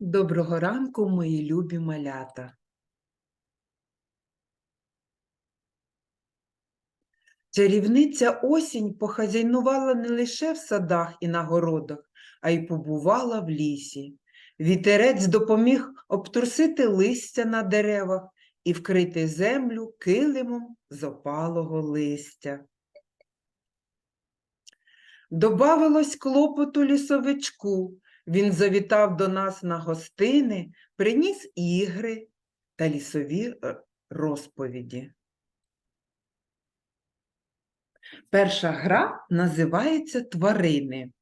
Доброго ранку, мої любі малята. Чарівниця осінь похазяйнувала не лише в садах і на городах, а й побувала в лісі. Вітерець допоміг обтрусити листя на деревах і вкрити землю килимом з опалого листя. Добавилось клопоту лісовичку. Він завітав до нас на гостини, приніс ігри та лісові е, розповіді. Перша гра називається Тварини.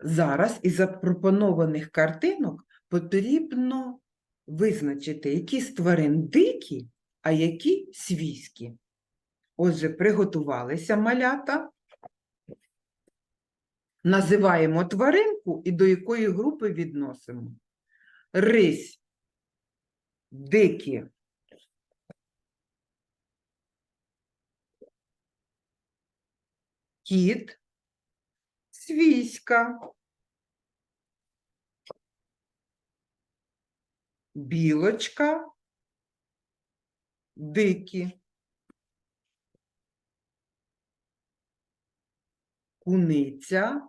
Зараз із запропонованих картинок потрібно визначити, які з тварин дикі, а які свійські. Отже, приготувалися малята. Називаємо тваринку і до якої групи відносимо. Рись, дикі, кіт, свійська, білочка, дикі, куниця,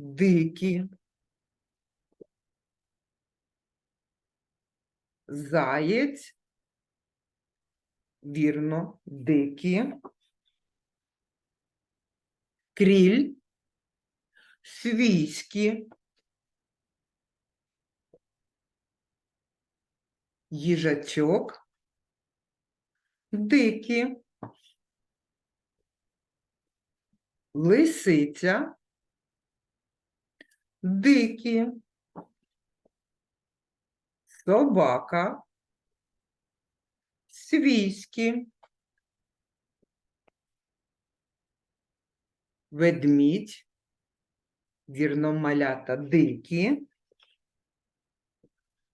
дикі, заєць, вірно, дикі, кріль, свійські, їжачок, дикі, лисиця, дикі, собака, свійські, ведмідь, вірно малята, дикі,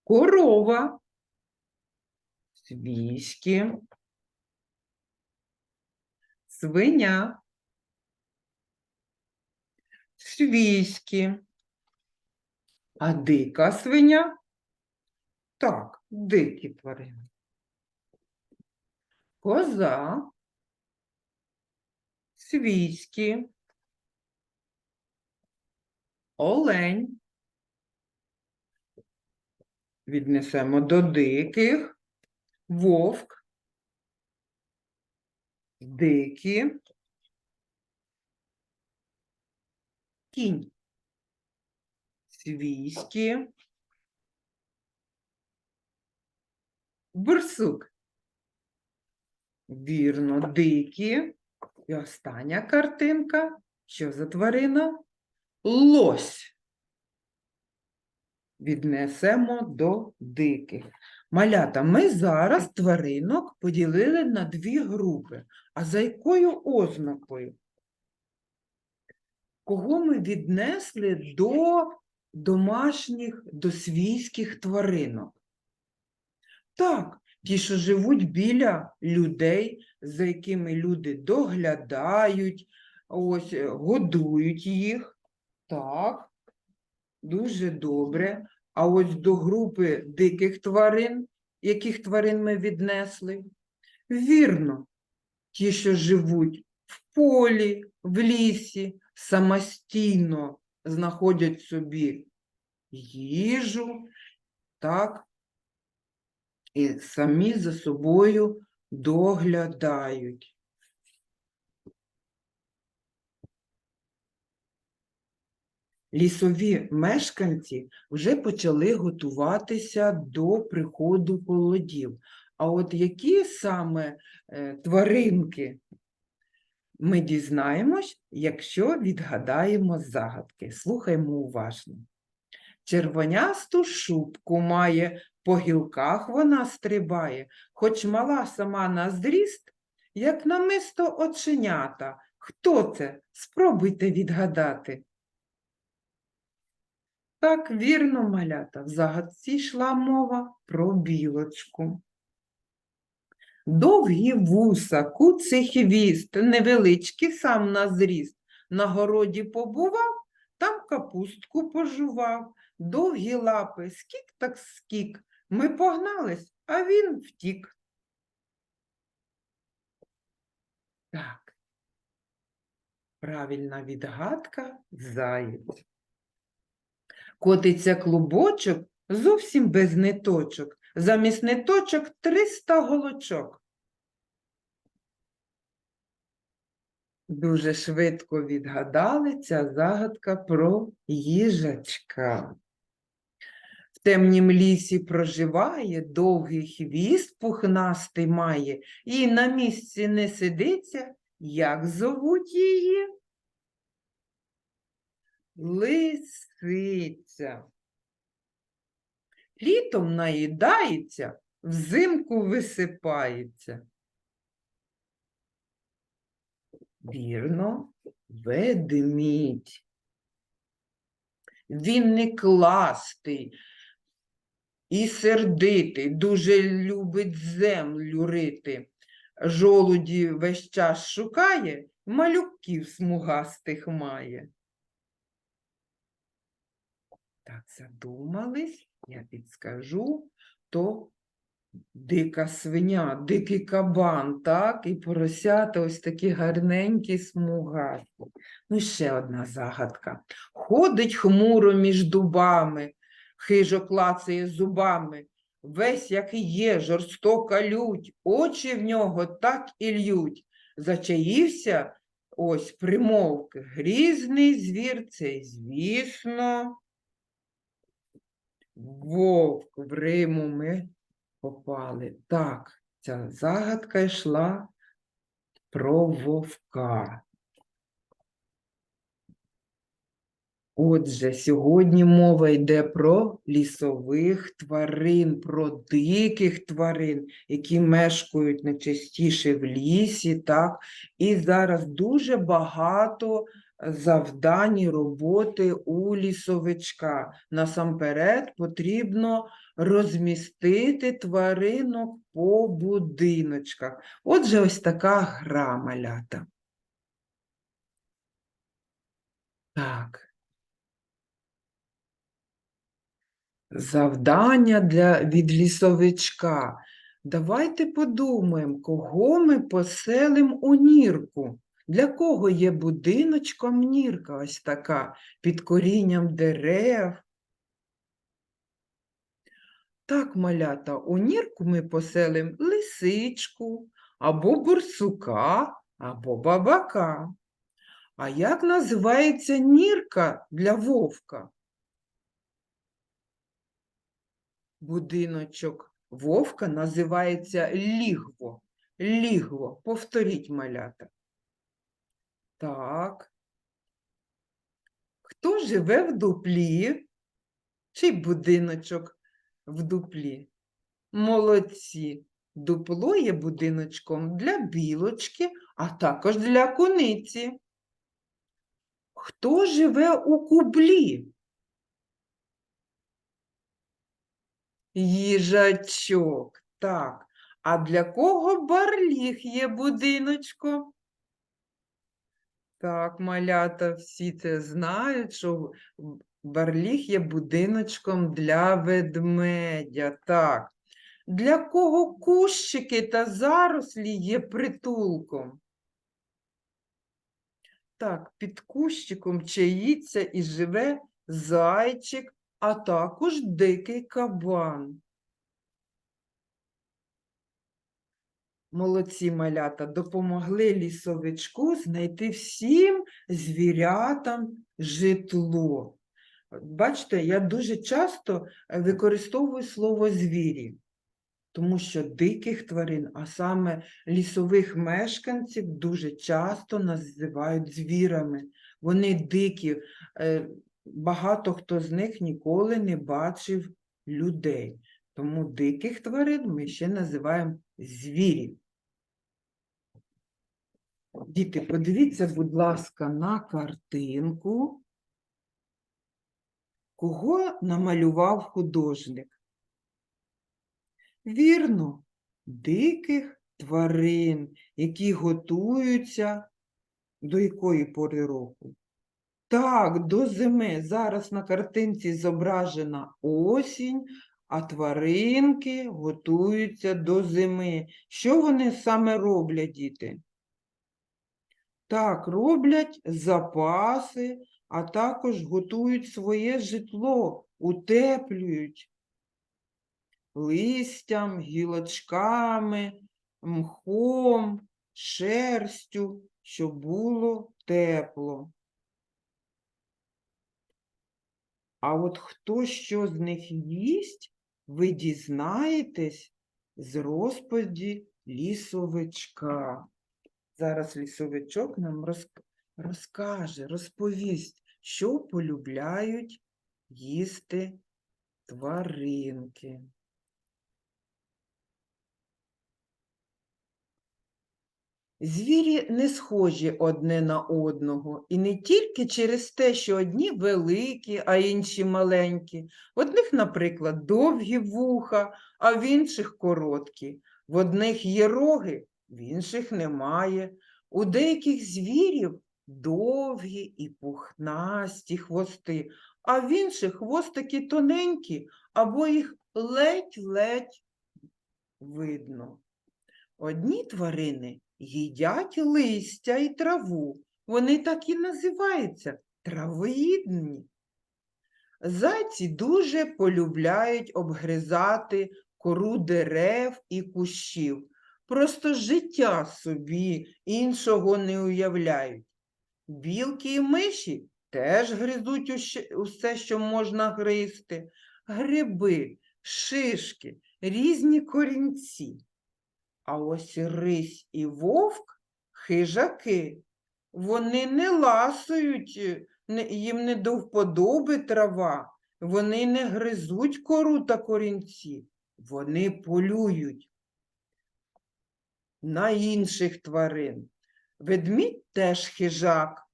корова, свійські, свиня, свійські, а дика свиня? Так, дикі тварини. Коза, свійські, олень. Віднесемо до диких, вовк, дикі, кінь, свійські, Бурсук. Вірно, дикі. І остання картинка. Що за тварина? Лось. Віднесемо до диких. Малята, ми зараз тваринок поділили на дві групи. А за якою ознакою? Кого ми віднесли до домашніх, до свійських тваринок? Так, ті, що живуть біля людей, за якими люди доглядають, ось, е, годують їх. Так, дуже добре. А ось до групи диких тварин, яких тварин ми віднесли? Вірно, ті, що живуть в полі, в лісі, самостійно знаходять собі їжу, так, і самі за собою доглядають. Лісові мешканці вже почали готуватися до приходу холодів. А от які саме е, тваринки ми дізнаємось, якщо відгадаємо загадки. Слухаймо уважно. Червонясту шубку має, по гілках вона стрибає, хоч мала сама на зріст, як намисто оченята. Хто це? Спробуйте відгадати. Так, вірно, малята, в загадці йшла мова про білочку. Довгі вуса, куций хвіст, невеличкий сам на зріст. На городі побував, там капустку пожував, довгі лапи, скік так скік. Ми погнались, а він втік. Так. Правильна відгадка заєць. Котиться клубочок зовсім без ниточок. Замість ниточок 300 голочок. Дуже швидко відгадали ця загадка про їжачка. В темнім лісі проживає, довгий хвіст пухнастий має, і на місці не сидиться, як зовуть її? Лисиця. Літом наїдається, взимку висипається. Вірно, ведмідь. Він не кластий і сердитий, дуже любить землю рити. Жолуді весь час шукає, малюків смугастих має. Так, задумались, я підскажу, то дика свиня, дикий кабан, так, і поросята ось такі гарненькі смугасті. Ну, ще одна загадка. Ходить хмуро між дубами, хижо клацає зубами, весь як є, жорстока лють, очі в нього так і лють. Зачаївся ось примовки. Грізний звір цей, звісно. Вовк в Риму ми попали. Так, ця загадка йшла про вовка. Отже, сьогодні мова йде про лісових тварин, про диких тварин, які мешкають найчастіше в лісі, так? І зараз дуже багато завдань і роботи у лісовичка. Насамперед потрібно розмістити тваринок по будиночках. Отже, ось така гра малята. Так. Завдання для від лісовичка. Давайте подумаємо, кого ми поселимо у нірку. Для кого є будиночком нірка ось така, під корінням дерев? Так, малята, у нірку ми поселимо лисичку, або бурсука, або бабака. А як називається нірка для вовка? Будиночок вовка називається лігво. Лігво. Повторіть малята. Так. Хто живе в дуплі? Чий будиночок в дуплі? Молодці. Дупло є будиночком для білочки, а також для куниці. Хто живе у кублі? Їжачок. Так. А для кого барліг є будиночком? Так, малята, всі це знають, що барліг є будиночком для ведмедя. Так. Для кого кущики та зарослі є притулком? Так, під кущиком чаїться і живе зайчик, а також дикий кабан. Молодці малята допомогли лісовичку знайти всім звірятам житло. Бачите, я дуже часто використовую слово звірі, тому що диких тварин, а саме лісових мешканців, дуже часто називають звірами. Вони дикі, е, багато хто з них ніколи не бачив людей. Тому диких тварин ми ще називаємо звірі. Діти, подивіться, будь ласка, на картинку. Кого намалював художник? Вірно, диких тварин, які готуються до якої пори року? Так, до зими. Зараз на картинці зображена осінь, а тваринки готуються до зими. Що вони саме роблять, діти? Так, роблять запаси, а також готують своє житло, утеплюють листям, гілочками, мхом, шерстю, щоб було тепло. А от хто що з них їсть, ви дізнаєтесь з розповіді лісовичка. Зараз лісовичок нам розкаже, розповість, що полюбляють їсти тваринки. Звірі не схожі одне на одного, і не тільки через те, що одні великі, а інші маленькі. В одних, наприклад, довгі вуха, а в інших короткі. В одних є роги, в інших немає. У деяких звірів довгі і пухнасті хвости, а в інших хвостики тоненькі, або їх ледь-ледь видно. Одні тварини їдять листя і траву. Вони так і називаються травоїдні. Зайці дуже полюбляють обгризати кору дерев і кущів. Просто життя собі іншого не уявляють. Білки і миші теж гризуть усе, що можна гризти. Гриби, шишки, різні корінці. А ось рись і вовк хижаки. Вони не ласують, їм не до вподоби трава, вони не гризуть кору та корінці, вони полюють на інших тварин. Ведмідь теж хижак,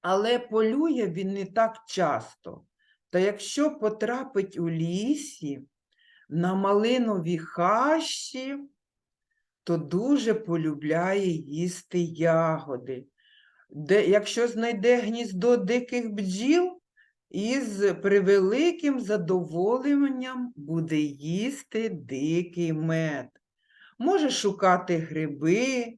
але полює він не так часто. Та якщо потрапить у лісі на малинові хащі, то дуже полюбляє їсти ягоди. Де, якщо знайде гніздо диких бджіл, із превеликим задоволенням буде їсти дикий мед. Може шукати гриби,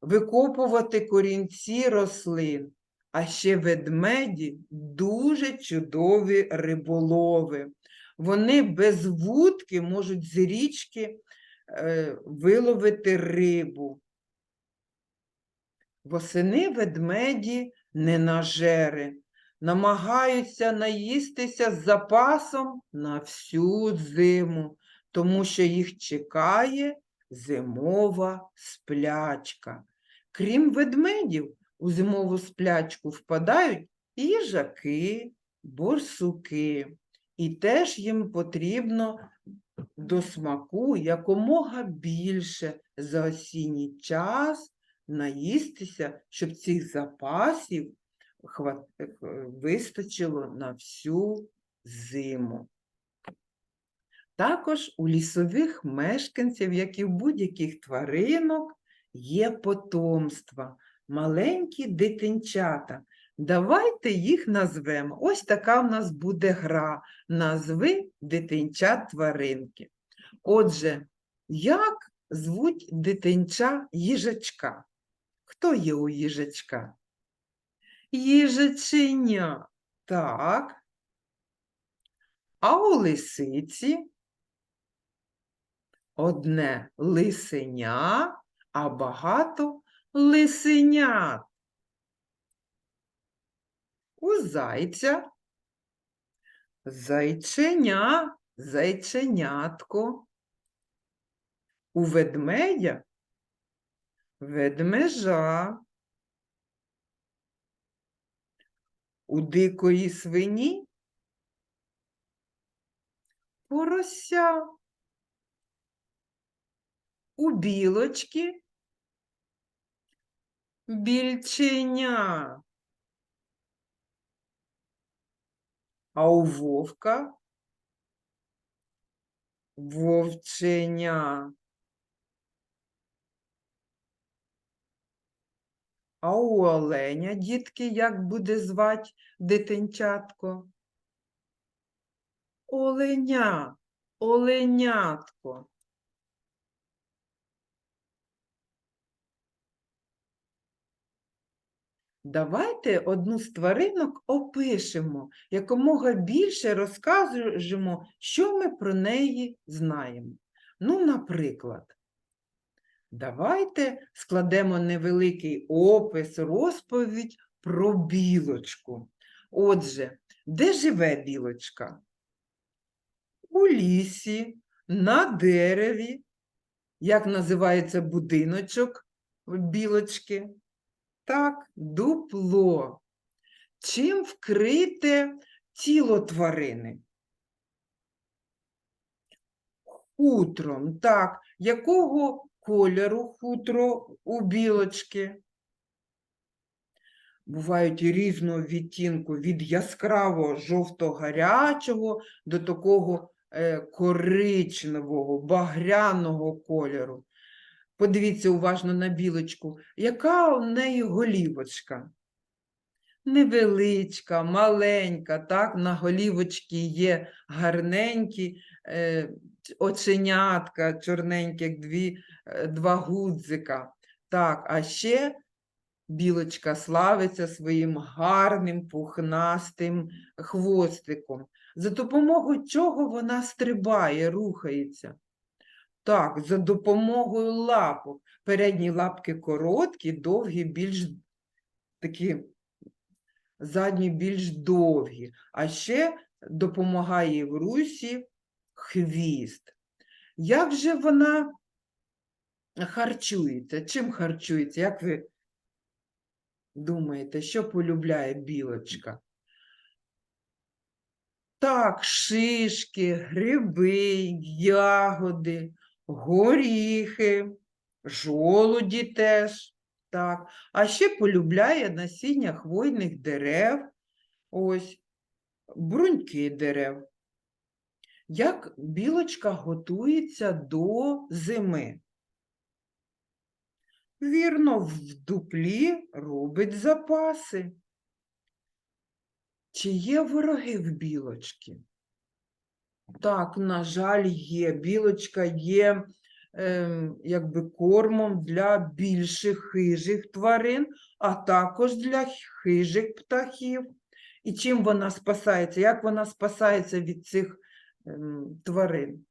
викопувати корінці рослин. А ще ведмеді дуже чудові риболови. Вони без вудки можуть з річки виловити рибу. Восени ведмеді не нажери, намагаються наїстися з запасом на всю зиму, тому що їх чекає зимова сплячка. Крім ведмедів, у зимову сплячку впадають їжаки, борсуки. І теж їм потрібно до смаку якомога більше за осінній час наїстися, щоб цих запасів е, вистачило на всю зиму. Також у лісових мешканців, як і в будь-яких тваринок, є потомства, маленькі дитинчата. Давайте їх назвемо. Ось така в нас буде гра. Назви дитинчат тваринки. Отже, як звуть дитинча їжачка? Хто є у їжачка? Їжаченя. Так. А у лисиці одне лисеня, а багато лисенят. У зайця зайченя, зайченятко. У ведмедя ведмежа. У дикої свині порося. У білочки більченя. А у вовка вовченя. А у оленя, дітки, як буде звати дитинчатко? Оленя, оленятко. Давайте одну з тваринок опишемо, якомога більше розкажемо, що ми про неї знаємо. Ну, наприклад, давайте складемо невеликий опис, розповідь про білочку. Отже, де живе білочка? У лісі, на дереві. Як називається будиночок білочки? Так, дупло. Чим вкрите тіло тварини? Хутром. Так, якого кольору хутро у білочки? Бувають різного відтінку від яскраво жовто-гарячого до такого е, коричневого, багряного кольору. Подивіться уважно на білочку, яка у неї голівочка? Невеличка, маленька, так, на голівочці є гарненькі е, оченятка, чорненькі, як дві, е, два гудзика. Так, а ще білочка славиться своїм гарним пухнастим хвостиком. За допомогою чого вона стрибає, рухається? Так, за допомогою лапок. Передні лапки короткі, довгі, більш такі, задні більш довгі. А ще допомагає в русі хвіст. Як же вона харчується? Чим харчується? Як ви думаєте, що полюбляє білочка? Так, шишки, гриби, ягоди, горіхи, жолуді теж. Так. А ще полюбляє насіння хвойних дерев, ось, бруньки дерев. Як білочка готується до зими? Вірно, в дуплі робить запаси. Чи є вороги в білочки? Так, на жаль, є. Білочка є ем, якби кормом для більших хижих тварин, а також для хижих птахів. І чим вона спасається? Як вона спасається від цих ем, тварин?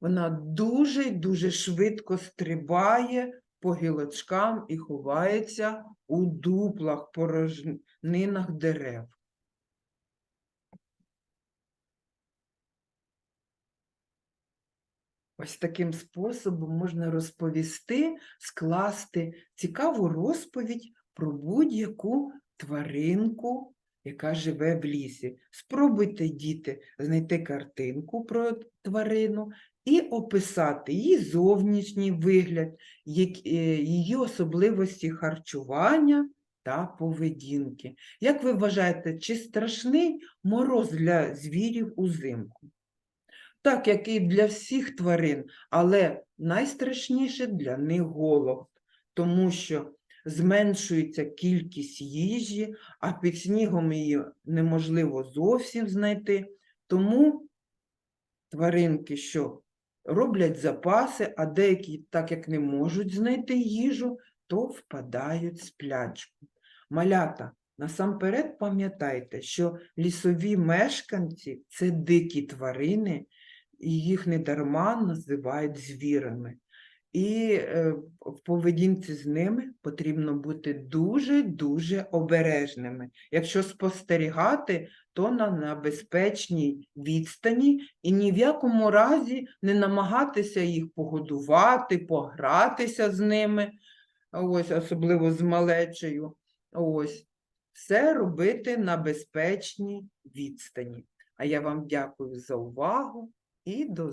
Вона дуже дуже швидко стрибає по гілочкам і ховається у дуплах, порожнинах дерев. Ось таким способом можна розповісти, скласти цікаву розповідь про будь-яку тваринку, яка живе в лісі. Спробуйте, діти, знайти картинку про тварину і описати її зовнішній вигляд, е, її особливості харчування та поведінки. Як ви вважаєте, чи страшний мороз для звірів узимку? Так, як і для всіх тварин, але найстрашніше для них голод, тому що зменшується кількість їжі, а під снігом її неможливо зовсім знайти. Тому тваринки, що роблять запаси, а деякі, так як не можуть знайти їжу, то впадають в сплячку. Малята, насамперед пам'ятайте, що лісові мешканці це дикі тварини, і їх недарма називають звірами. І е, в поведінці з ними потрібно бути дуже-дуже обережними. Якщо спостерігати, то на, на безпечній відстані і ні в якому разі не намагатися їх погодувати, погратися з ними, ось, особливо з малечею. Ось. Все робити на безпечній відстані. А я вам дякую за увагу і до